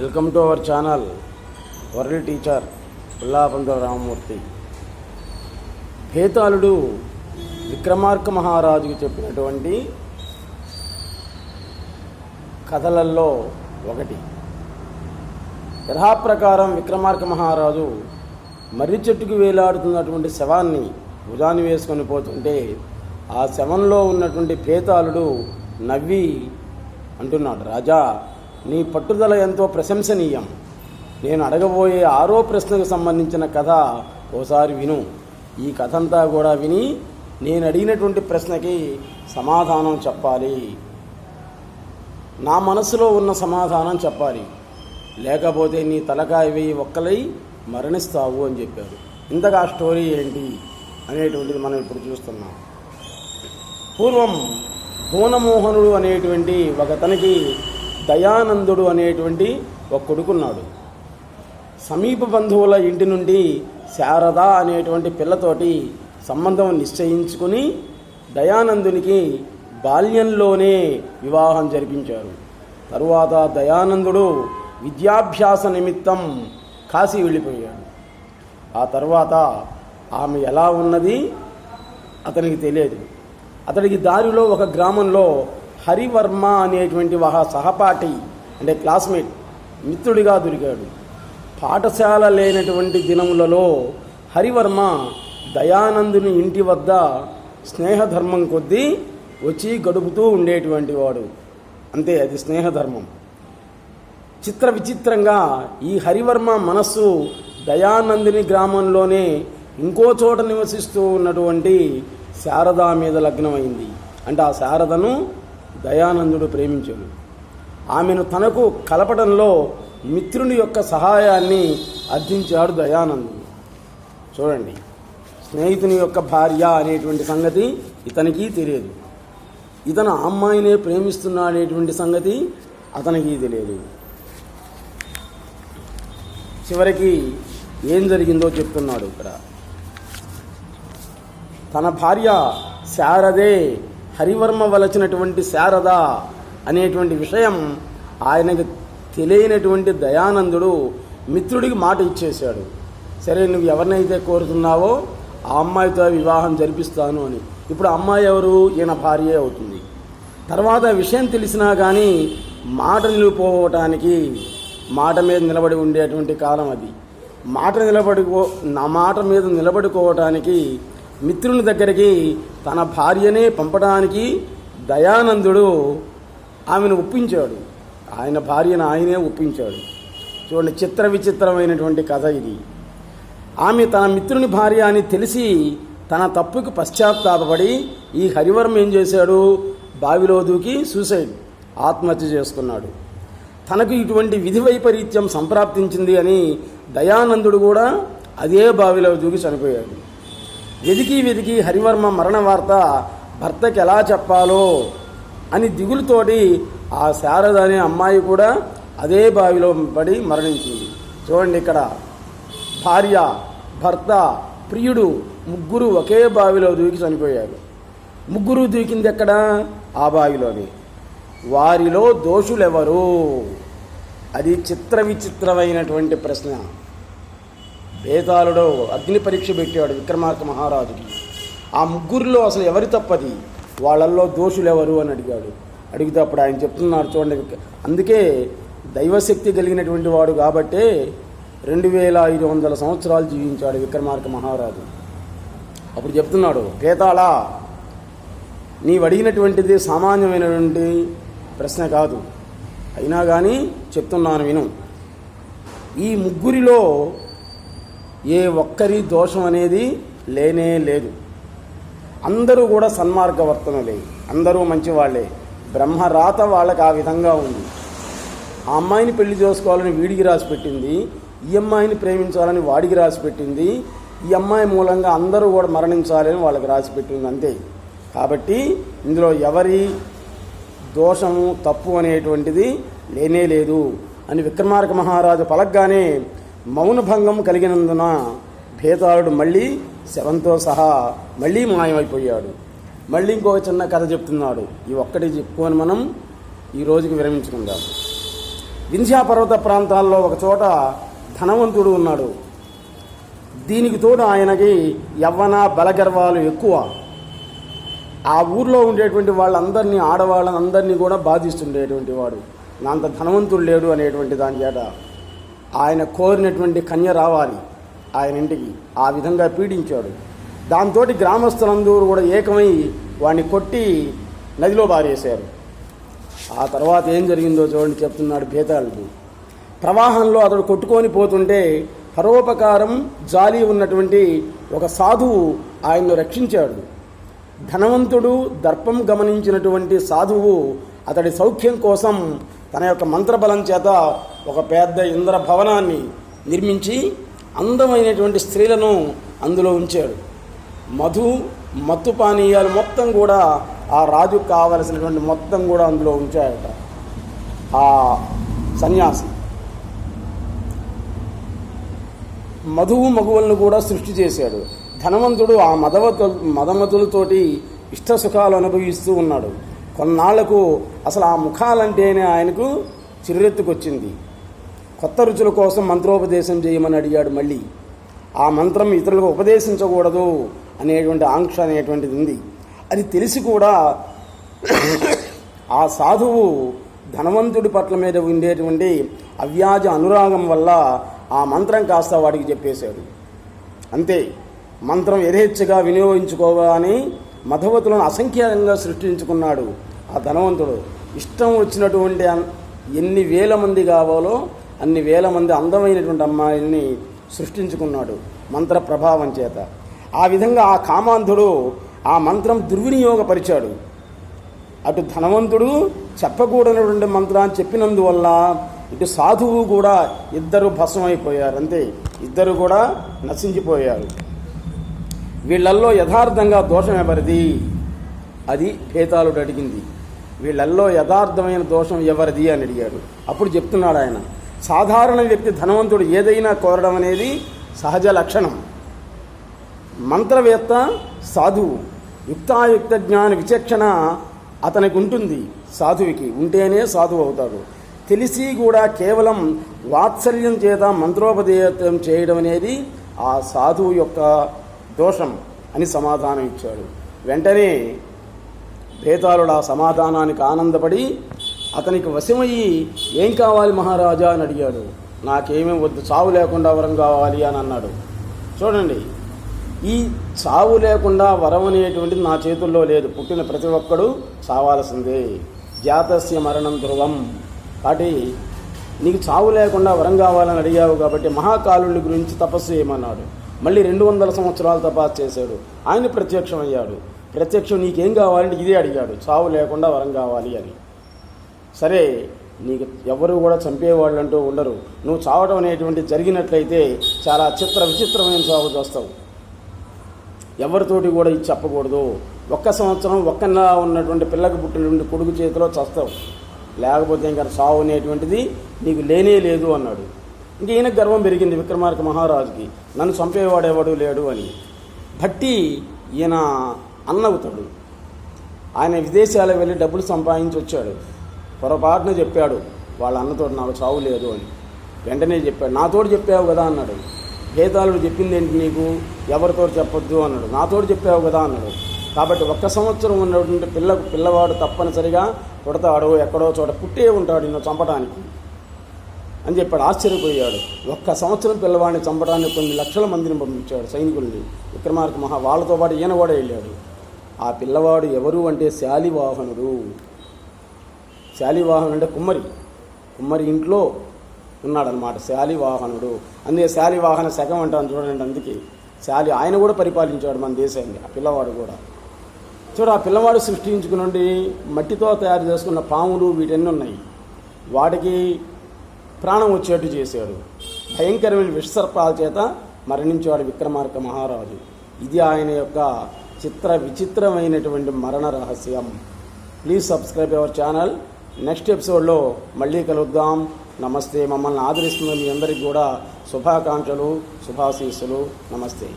Welcome to our channel world teacher Pullapanthula Ramamurthy. Bhetaludu Vikramarka మహారాజుకు చెప్పినటువంటి కథలల్లో ఒకటి. యథాప్రకారం విక్రమార్క మహారాజు మర్రి చెట్టుకు వేలాడుతున్నటువంటి శవాన్ని భుజాన్ని వేసుకొని పోతుంటే ఆ శవంలో ఉన్నటువంటి భేతాళుడు నవ్వి అంటున్నాడు రాజా నీ పట్టుదల ఎంతో ప్రశంసనీయం. నేను అడగబోయే ఆరో ప్రశ్నకు సంబంధించిన కథ ఓసారి విను. ఈ కథ అంతా కూడా విని నేను అడిగినటువంటి ప్రశ్నకి సమాధానం చెప్పాలి. నా మనసులో ఉన్న సమాధానం చెప్పాలి. లేకపోతే నీ తలకాయ వేయి ఒక్కలై మరణిస్తావు అని చెప్పారు. ఇంతగా ఆ స్టోరీ ఏంటి అనేటువంటిది మనం ఇప్పుడు చూస్తున్నాం. పూర్వం భువనమోహనుడు అనేటువంటి ఒకతనికి దయానందుడు అనేటువంటి ఒక కొడుకున్నాడు. సమీప బంధువుల ఇంటి నుండి శారద అనేటువంటి పిల్లతోటి సంబంధం నిశ్చయించుకుని దయానందునికి బాల్యంలోనే వివాహం జరిపించారు. తరువాత దయానందుడు విద్యాభ్యాస నిమిత్తం కాశీ వెళ్ళిపోయాడు. ఆ తర్వాత ఆమె ఎలా ఉన్నది అతనికి తెలియదు. అతడికి దారిలో ఒక గ్రామంలో హరివర్మ అనేటువంటి ఒక సహపాఠి అంటే క్లాస్మేట్ మిత్రుడిగా దొరికాడు. పాఠశాల లేనటువంటి దినములలో హరివర్మ దయానందుని ఇంటి వద్ద స్నేహధర్మం కొద్దీ వచ్చి గడుపుతూ ఉండేటువంటి వాడు. అంతే అది స్నేహధర్మం. చిత్ర విచిత్రంగా ఈ హరివర్మ మనస్సు దయానందిని గ్రామంలోనే ఇంకో చోట నివసిస్తూ ఉన్నటువంటి శారద మీద లగ్నమైంది. అంటే ఆ శారదను దయానందుడు ప్రేమించాడు ఆమెను తనకు కలపడంలో మిత్రుని యొక్క సహాయాన్ని అర్థించాడు దయానందుడు. చూడండి స్నేహితుని యొక్క భార్య అనేటువంటి సంగతి ఇతనికి తెలియదు. ఇతను అమ్మాయినే ప్రేమిస్తున్నాడనేటువంటి సంగతి అతనికి తెలియదు. చివరికి ఏం జరిగిందో చెప్తున్నాడు ఇక్కడ. తన భార్య శారదే హరివర్మ వలచినటువంటి శారద అనేటువంటి విషయం ఆయనకు తెలియనటువంటి దయానందుడు మిత్రుడికి మాట ఇచ్చేశాడు. సరే నువ్వు ఎవరినైతే కోరుతున్నావో ఆ అమ్మాయితో వివాహం జరిపిస్తాను అని. ఇప్పుడు అమ్మాయి ఎవరు? ఈయన భార్యే అవుతుంది. తర్వాత విషయం తెలిసినా కానీ మాట నిలిపోవటానికి మాట మీద నిలబడి ఉండేటువంటి కాలం అది. మాట నిలబడుకో నా మాట మీద నిలబడుకోవటానికి మిత్రుని దగ్గరికి తన భార్యనే పంపడానికి దయానందుడు ఆమెను ఒప్పించాడు. ఆయన భార్యను ఆయనే ఒప్పించాడు. చూడండి చిత్ర విచిత్రమైనటువంటి కథ ఇది. ఆమె తన మిత్రుని భార్య అని తెలిసి తన తప్పుకు పశ్చాత్తాపపడి ఈ హరివరం ఏం చేశాడు? బావిలో దూకి సూసైడ్ ఆత్మహత్య చేసుకున్నాడు. తనకు ఇటువంటి విధి వైపరీత్యం సంప్రాప్తించింది అని దయానందుడు కూడా అదే బావిలో దూకి చనిపోయాడు. వెదికి వెదికి హరివర్మ మరణ వార్త భర్తకి ఎలా చెప్పాలో అని దిగులుతోటి ఆ శారద అనే అమ్మాయి కూడా అదే బావిలో పడి మరణించింది. చూడండి ఇక్కడ. భార్య భర్త ప్రియుడు ముగ్గురు ఒకే బావిలో దూకి చనిపోయారు. ముగ్గురు దూకింది ఎక్కడ? ఆ బావిలోని. వారిలో దోషులెవరు? అది చిత్ర విచిత్రమైనటువంటి ప్రశ్న. బేతాళుడు అగ్ని పరీక్ష పెట్టాడు విక్రమార్క మహారాజుకి. ఆ ముగ్గురిలో అసలు ఎవరి తప్పది? వాళ్ళల్లో దోషులు ఎవరు అని అడిగాడు. అడిగితే అప్పుడు ఆయన చెప్తున్నాడు చూడండి. అందుకే దైవశక్తి కలిగినటువంటి వాడు కాబట్టే రెండు వేల ఐదు వందల సంవత్సరాలు జీవించాడు విక్రమార్క మహారాజు. అప్పుడు చెప్తున్నాడు బేతాళ నీవు అడిగినటువంటిది సామాన్యమైనటువంటి ప్రశ్న కాదు. అయినా కానీ చెప్తున్నాను విను. ఈ ముగ్గురిలో ఏ ఒక్కరి దోషం అనేది లేనే లేదు. అందరూ కూడా సన్మార్గవర్తనులే. అందరూ మంచివాళ్ళే. బ్రహ్మరాత వాళ్ళకి ఆ విధంగా ఉంది. ఆ అమ్మాయిని పెళ్ళి చేసుకోవాలని వీడికి రాసి పెట్టింది. ఈ అమ్మాయిని ప్రేమించాలని వాడికి రాసి పెట్టింది. ఈ అమ్మాయి మూలంగా అందరూ కూడా మరణించాలని వాళ్ళకి రాసి పెట్టింది అంతే. కాబట్టి ఇందులో ఎవరి దోషము తప్పు అనేటువంటిది లేనే లేదు. అని విక్రమార్క మహారాజు పలగ్గానే మౌనభంగం కలిగినందున భేతాళుడు మళ్ళీ శవంతో సహా మళ్ళీ మాయమైపోయాడు. మళ్ళీ ఇంకొక చిన్న కథ చెప్తున్నాడు. ఈ ఒక్కటి చెప్పుకొని మనం ఈ రోజుకి విరమించుకుందాం. వింధ్యాపర్వత ప్రాంతాల్లో ఒకచోట ధనవంతుడు ఉన్నాడు. దీనికి తోడు ఆయనకి యవ్వన బలగర్వాలు ఎక్కువ. ఆ ఊర్లో ఉండేటువంటి వాళ్ళందరినీ ఆడవాళ్ళని అందరినీ కూడా బాధిస్తుండేటువంటి వాడు. నా అంత ధనవంతుడు లేడు అనేటువంటి దాని చేత ఆయన కోరినటువంటి కన్య రావాలి. ఆయన ఇంటికి ఆ విధంగా పీడించాడు. దాంతో గ్రామస్తులందరూ కూడా ఏకమై వాడిని కొట్టి నదిలో బారేశారు ఆ తర్వాత ఏం జరిగిందో చూడండి చెప్తున్నాడు భేతాళుడు ప్రవాహంలో అతడు కొట్టుకొని పోతుంటే పరోపకారం జాలి ఉన్నటువంటి ఒక సాధువు ఆయన్ను రక్షించాడు. ధనవంతుడు దర్పం గమనించినటువంటి సాధువు అతడి సౌఖ్యం కోసం తన యొక్క మంత్రబలం చేత ఒక పెద్ద ఇంద్ర భవనాన్ని నిర్మించి అందమైనటువంటి స్త్రీలను అందులో ఉంచాడు. మధు మత్తు పానీయాలు మొత్తం కూడా ఆ రాజుకు కావలసినటువంటి మొత్తం కూడా అందులో ఉంచాడట. ఆ సన్యాసి. మధువు మగువలను కూడా సృష్టి చేశాడు. ధనవంతుడు ఆ మదవతు మదమతులతోటి ఇష్ట సుఖాలు అనుభవిస్తూ ఉన్నాడు. కొన్నాళ్ళకు అసలు ఆ ముఖాలంటేనే ఆయనకు చిరెత్తుకొచ్చింది కొత్త రుచుల కోసం మంత్రోపదేశం చేయమని అడిగాడు మళ్ళీ. ఆ మంత్రం ఇతరులకు ఉపదేశించకూడదు అనేటువంటి ఆంక్ష అనేటువంటిది ఉంది. అది తెలిసి కూడా ఆ సాధువు ధనవంతుడి పట్ల మీద ఉండేటువంటి అవ్యాజ అనురాగం వల్ల ఆ మంత్రం కాస్త వాడికి చెప్పేశాడు. అంతే మంత్రం యథేచ్ఛగా వినియోగించుకోవాలని మధవతులను అసంఖ్యాకంగా సృష్టించుకున్నాడు ఆ ధనవంతుడు. ఇష్టం వచ్చినటువంటి ఎన్ని వేల మంది కావాలో అన్ని వేల మంది అందమైనటువంటి అమ్మాయిల్ని సృష్టించుకున్నాడు మంత్ర ప్రభావం చేత. ఆ విధంగా ఆ కామాంధుడు ఆ మంత్రం దుర్వినియోగపరిచాడు. అటు ధనవంతుడు చెప్పకూడనటువంటి మంత్రాన్ని చెప్పినందువల్ల ఇటు సాధువు కూడా ఇద్దరు భస్మైపోయారు అంతే ఇద్దరు కూడా నశించిపోయారు. వీళ్ళల్లో యథార్థంగా దోషం ఎవరిది? అది భేతాళుడు అడిగింది. వీళ్ళల్లో యథార్థమైన దోషం ఎవరిది అని అడిగాడు. అప్పుడు చెప్తున్నాడు ఆయన సాధారణ వ్యక్తి ధనవంతుడు ఏదైనా కోరడం అనేది సహజ లక్షణం. మంత్రవేత్త సాధువు యుక్తాయుక్త జ్ఞాన విచక్షణ అతనికి ఉంటుంది సాధువుకి. ఉంటేనే సాధువు అవుతాడు. తెలిసి కూడా కేవలం వాత్సల్యం చేత మంత్రోపదేశం చేయడం అనేది ఆ సాధువు యొక్క దోషం అని సమాధానం ఇచ్చాడు. వెంటనే భేతాళుడు ఆ సమాధానానికి ఆనందపడి అతనికి వశమయ్యి ఏం కావాలి మహారాజా? అని అడిగాడు. నాకేమీ వద్దు చావు లేకుండా వరం కావాలి అని అన్నాడు. చూడండి ఈ చావు లేకుండా వరం అనేటువంటిది నా చేతుల్లో లేదు. పుట్టిన ప్రతి ఒక్కడు చావాల్సిందే. జాతస్య మరణం ధ్రువం కాబట్టి నీకు చావు లేకుండా వరం కావాలని అడిగావు కాబట్టి మహాకాలుడి గురించి తపస్సు చేయమన్నాడు. మళ్ళీ రెండు వందల సంవత్సరాలు తపస్సు చేశాడు. ఆయన ప్రత్యక్షమయ్యాడు. ప్రత్యక్షం నీకేం కావాలంటే ఇదే అడిగాడు. చావు లేకుండా వరం కావాలి అని. సరే నీకు ఎవరు కూడా చంపేవాళ్ళు అంటూ ఉండరు. నువ్వు చావడం అనేటువంటి జరిగినట్లయితే చాలా చిత్ర విచిత్రమైన చావు చూస్తావు. ఎవరితోటి కూడా ఇది చెప్పకూడదు. ఒక్క సంవత్సరం ఒక్కలా ఉన్నటువంటి పిల్లకు పుట్టినటువంటి కొడుకు చేతిలో చస్తావు. లేకపోతే ఇంకా సావు అనేటువంటిది నీకు లేనే లేదు అన్నాడు. ఇంక ఈయన గర్వం పెరిగింది విక్రమార్క మహారాజుకి. నన్ను చంపేవాడేవాడు లేడు అని. భట్టి ఈయన అన్నవుతాడు. ఆయన విదేశాలకు వెళ్ళి డబ్బులు సంపాదించి వచ్చాడు. పొరపాటున చెప్పాడు వాళ్ళ అన్నతో నాకు చావు లేదు అని. వెంటనే చెప్పాడు నాతోటి చెప్పావు కదా అన్నాడు. భేదాలు చెప్పింది ఏంటి నీకు? ఎవరితో చెప్పొద్దు అన్నాడు. నాతోటి చెప్పావు కదా అన్నాడు. కాబట్టి ఒక్క సంవత్సరం ఉన్నటువంటి పిల్లకు పిల్లవాడు తప్పనిసరిగా పుడతాడు ఎక్కడో చోట పుట్టే ఉంటాడు నిన్ను చంపడానికి అని చెప్పాడు. ఆశ్చర్యపోయాడు. ఒక్క సంవత్సరం పిల్లవాడిని చంపడానికి కొన్ని లక్షల మందిని పంపించాడు సైనికుల్ని. విక్రమార్క మహా వాళ్ళతో పాటు ఈయన కూడా వెళ్ళాడు. ఆ పిల్లవాడు ఎవరు అంటే శాలివాహనుడు. శాలివాహనుడు అంటే కుమ్మరి. కుమ్మరి ఇంట్లో ఉన్నాడనమాట శాలివాహనుడు. అందుకే శాలివాహన శకం అంటాను చూడండి అందుకే. శాలి ఆయన కూడా పరిపాలించాడు మన దేశాన్ని ఆ పిల్లవాడు కూడా. చూడు ఆ పిల్లవాడు సృష్టించుకునండి మట్టితో తయారు చేసుకున్న పాములు వీటన్నీ ఉన్నాయి. వాటికి ప్రాణం వచ్చేట్టు చేశాడు. భయంకరమైన విషసర్పాల చేత మరణించేవాడు విక్రమార్క మహారాజు. ఇది ఆయన యొక్క చిత్ర విచిత్రమైనటువంటి మరణ రహస్యం. Please subscribe our channel next ఎపిసోడ్లో మళ్ళీ కలుద్దాం. నమస్తే. మమ్మల్ని ఆదరిస్తున్న మీ అందరికీ కూడా శుభాకాంక్షలు శుభాశీస్సులు. నమస్తే.